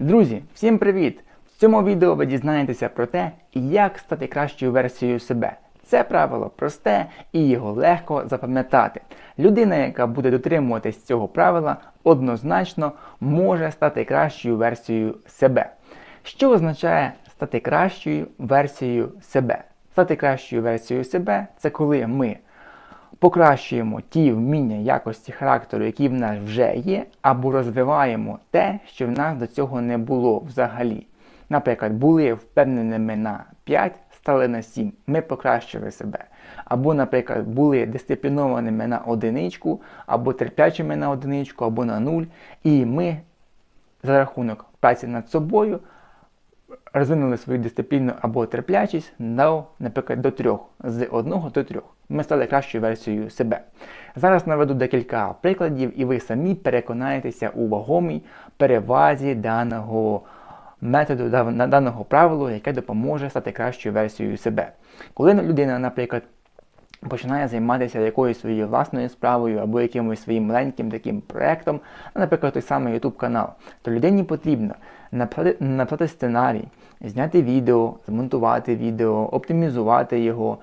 Друзі, всім привіт! В цьому відео ви дізнаєтеся про те, як стати кращою версією себе. Це правило просте і його легко запам'ятати. Людина, яка буде дотримуватись цього правила, однозначно може стати кращою версією себе. Що означає стати кращою версією себе? Стати кращою версією себе це коли ми покращуємо ті вміння якості характеру, які в нас вже є, або розвиваємо те, що в нас до цього не було взагалі. Наприклад, були впевненими на 5, стали на 7, ми покращили себе. Або, наприклад, були дисциплінованими на одиничку, або терплячими на одиничку, або на 0, і ми за рахунок праці над собою розвинули свою дисципліну або терплячість до, наприклад, до трьох, з одного до трьох. Ми стали кращою версією себе. Зараз наведу декілька прикладів, і ви самі переконаєтеся у вагомій перевазі даного методу, даного правилу, яке допоможе стати кращою версією себе. Коли людина, наприклад, починає займатися якоюсь своєю власною справою або якимось своїм маленьким таким проєктом, наприклад, той самий YouTube канал, то людині потрібно написати, сценарій, зняти відео, змонтувати відео, оптимізувати його,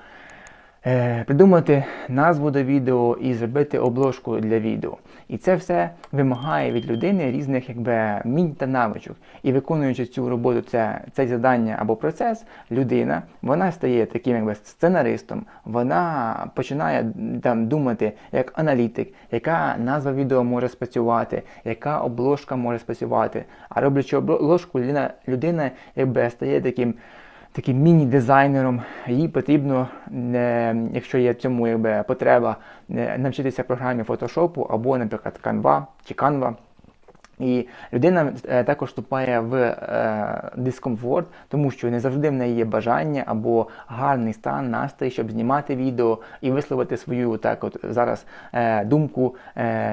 придумати назву до відео і зробити обложку для відео. І це все вимагає від людини різних якби, мінь та навичок. І виконуючи цю роботу, це, це завдання або процес, людина вона стає таким якби, сценаристом, вона починає там думати як аналітик, яка назва відео може спрацювати, яка обложка може спрацювати. А роблячи обложку, людина, людина якби, стає таким таким міні-дизайнером. Їй потрібно, якщо є цьому якби, потреба, навчитися програмі Photoshop або, наприклад, Canva чи Canva. І людина е, також вступає в е, дискомфорт, тому що не завжди в неї є бажання або гарний стан, настрій, щоб знімати відео і висловити свою так от зараз е, думку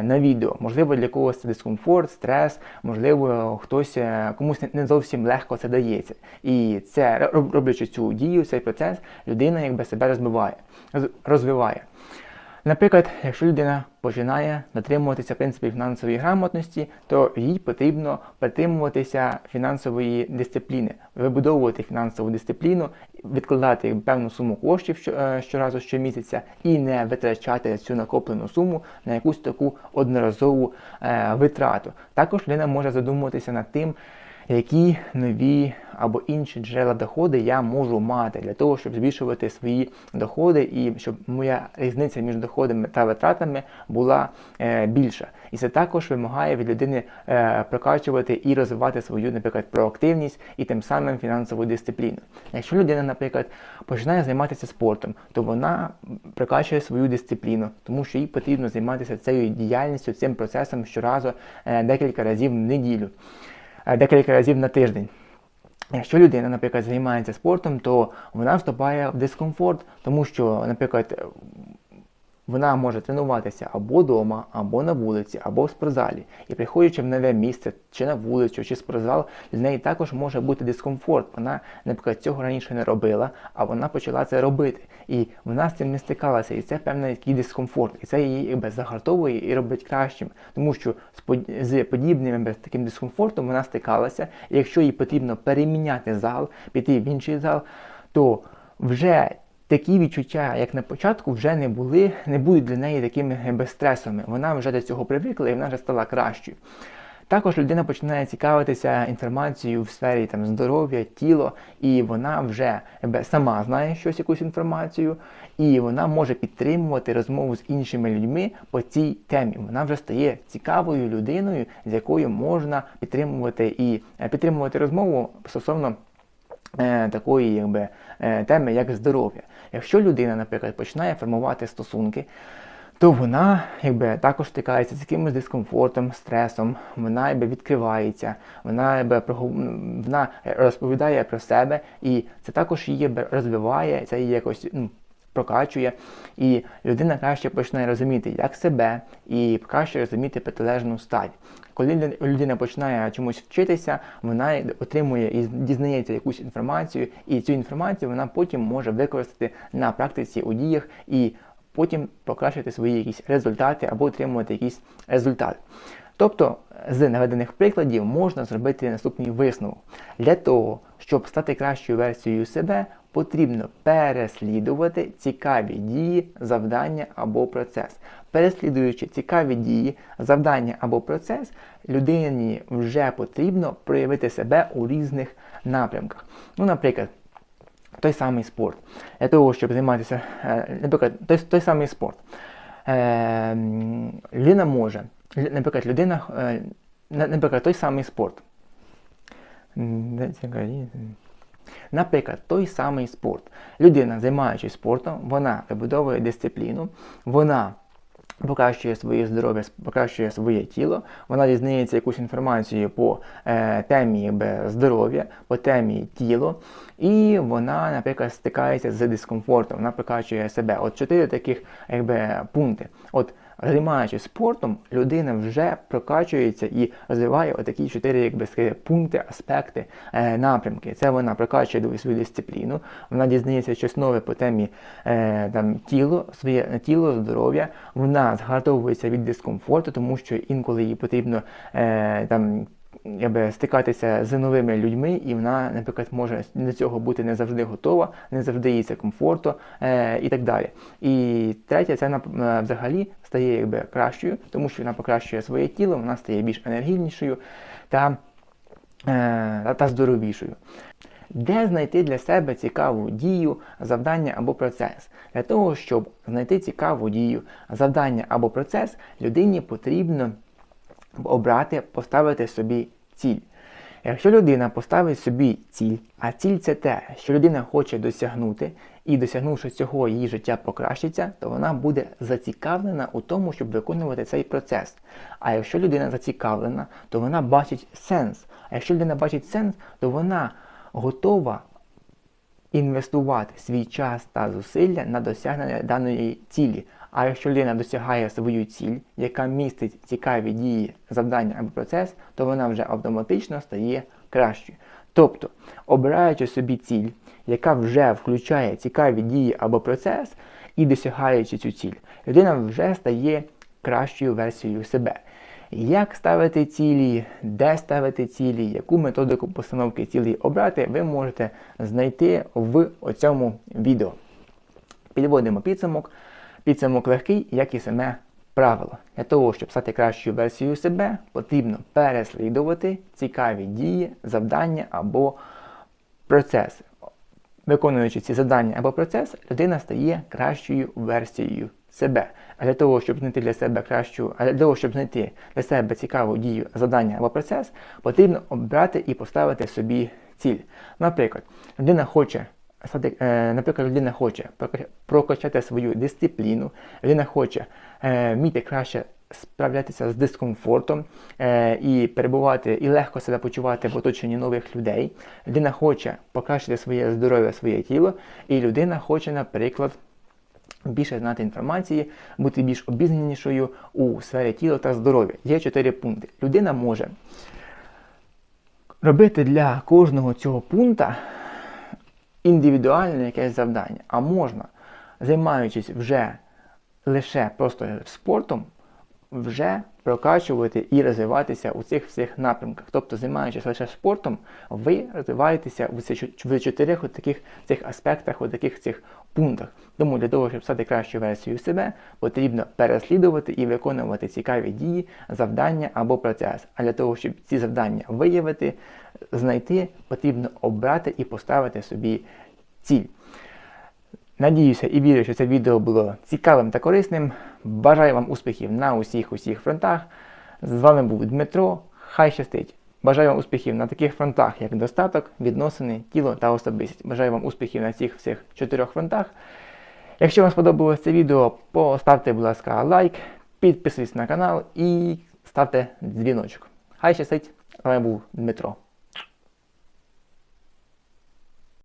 на відео. Можливо, для когось це дискомфорт, стрес, можливо, хтось комусь не зовсім легко це дається. І це роблячи цю дію, цей процес, людина якби себе розбиває, розвиває. Наприклад, якщо людина починає дотримуватися принципів фінансової грамотності, то їй потрібно притримуватися фінансової дисципліни, вибудовувати фінансову дисципліну, відкладати певну суму коштів е, щоразу щомісяця і не витрачати цю накоплену суму на якусь таку одноразову е, витрату. Також людина може задумуватися над тим які нові або інші джерела доходу я можу мати для того, щоб збільшувати свої доходи і щоб моя різниця між доходами та витратами була е, більша. І це також вимагає від людини е, прокачувати і розвивати свою, наприклад, проактивність і тим самим фінансову дисципліну. Якщо людина, наприклад, починає займатися спортом, то вона прокачує свою дисципліну, тому що їй потрібно займатися цією діяльністю, цим процесом щоразу е, декілька разів в неділю. Е, декілька разів на тиждень. Якщо людина, наприклад, займається спортом, то вона вступає в дискомфорт, тому що, наприклад, вона може тренуватися або вдома, або на вулиці, або в спортзалі. І приходячи в нове місце, чи на вулицю, чи спортзал, з неї також може бути дискомфорт. Вона, наприклад, цього раніше не робила, а вона почала це робити. І вона з цим не стикалася. І це певний який дискомфорт. І це її якби, загартовує і робить кращим. Тому що з подібним без таким дискомфортом вона стикалася. І якщо їй потрібно переміняти зал, піти в інший зал, то вже такі відчуття, як на початку, вже не були, не будуть для неї такими безстресовими. Вона вже до цього привикла і вона вже стала кращою. Також людина починає цікавитися інформацією в сфері там, здоров'я, тіло, і вона вже сама знає щось, якусь інформацію, і вона може підтримувати розмову з іншими людьми по цій темі. Вона вже стає цікавою людиною, з якою можна підтримувати і е, підтримувати розмову стосовно такої якби, е, теми, як здоров'я. Якщо людина, наприклад, починає формувати стосунки, то вона якби, також стикається з якимось дискомфортом, стресом, вона якби, відкривається, вона якби, вона розповідає про себе, і це також її розвиває, це її якось ну, прокачує. І людина краще починає розуміти, як себе, і краще розуміти протилежну стать. Коли людина починає чомусь вчитися, вона отримує і дізнається якусь інформацію, і цю інформацію вона потім може використати на практиці у діях і потім покращити свої якісь результати або отримувати якийсь результат. Тобто, з наведених прикладів можна зробити наступний висновок. Для того, щоб стати кращою версією себе, потрібно переслідувати цікаві дії, завдання або процес. Переслідуючи цікаві дії, завдання або процес, людині вже потрібно проявити себе у різних напрямках. Ну, наприклад, той самий спорт. Для того, щоб займатися, е, наприклад, той, той самий спорт. Е, людина може, наприклад, людина, е, наприклад, той самий спорт. Наприклад, той самий спорт. Людина, займаючись спортом, вона вибудовує дисципліну, вона покращує своє здоров'я, покращує своє тіло, вона дізнається якусь інформацію по е, темі здоров'я, по темі тіло, і вона, наприклад, стикається з дискомфортом, вона прокачує себе. От чотири таких якби, пункти. От Займаючись спортом, людина вже прокачується і розвиває отакі чотири якби сказати, пункти, аспекти, е, напрямки. Це вона прокачує свою дисципліну, вона дізнається щось нове по темі е, там, тіло, своє тіло, здоров'я, вона згартовується від дискомфорту, тому що інколи їй потрібно е, там якби, стикатися з новими людьми, і вона, наприклад, може до цього бути не завжди готова, не завжди їй це комфортно е, і так далі. І третє, це вона е, взагалі стає якби кращою, тому що вона покращує своє тіло, вона стає більш енергійнішою та, е, та здоровішою. Де знайти для себе цікаву дію, завдання або процес? Для того, щоб знайти цікаву дію, завдання або процес, людині потрібно обрати, поставити собі ціль. Якщо людина поставить собі ціль, а ціль це те, що людина хоче досягнути, і досягнувши цього, її життя покращиться, то вона буде зацікавлена у тому, щоб виконувати цей процес. А якщо людина зацікавлена, то вона бачить сенс. А якщо людина бачить сенс, то вона готова інвестувати свій час та зусилля на досягнення даної цілі. А якщо людина досягає свою ціль, яка містить цікаві дії, завдання або процес, то вона вже автоматично стає кращою. Тобто, обираючи собі ціль, яка вже включає цікаві дії або процес, і досягаючи цю ціль, людина вже стає кращою версією себе. Як ставити цілі, де ставити цілі, яку методику постановки цілей обрати, ви можете знайти в цьому відео. Підводимо підсумок. Підсумок легкий, як і саме правило. Для того, щоб стати кращою версією себе, потрібно переслідувати цікаві дії, завдання або процеси. Виконуючи ці завдання або процес, людина стає кращою версією себе. А для того, щоб знайти для себе кращу, а для того, щоб знайти для себе цікаву дію, завдання або процес, потрібно обрати і поставити собі ціль. Наприклад, людина хоче наприклад, людина хоче прокачати свою дисципліну, людина хоче е, вміти краще справлятися з дискомфортом е, і перебувати і легко себе почувати в оточенні нових людей. Людина хоче покращити своє здоров'я, своє тіло, і людина хоче, наприклад, більше знати інформації, бути більш обізнанішою у сфері тіла та здоров'я. Є чотири пункти. Людина може робити для кожного цього пункта індивідуальне якесь завдання, а можна, займаючись вже лише просто спортом, вже прокачувати і розвиватися у цих всіх напрямках. Тобто, займаючись лише спортом, ви розвиваєтеся в чотирьох таких цих аспектах, у таких цих пунктах. Тому для того, щоб стати кращою версією себе, потрібно переслідувати і виконувати цікаві дії, завдання або процес. А для того, щоб ці завдання виявити, знайти, потрібно обрати і поставити собі ціль. Надіюся і вірю, що це відео було цікавим та корисним. Бажаю вам успіхів на усіх усіх фронтах. З вами був Дмитро. Хай щастить! Бажаю вам успіхів на таких фронтах, як достаток, відносини, тіло та особистість. Бажаю вам успіхів на цих всіх чотирьох фронтах. Якщо вам сподобалось це відео, поставте, будь ласка, лайк, підписуйтесь на канал і ставте дзвіночок. Хай щастить! З вами був Дмитро.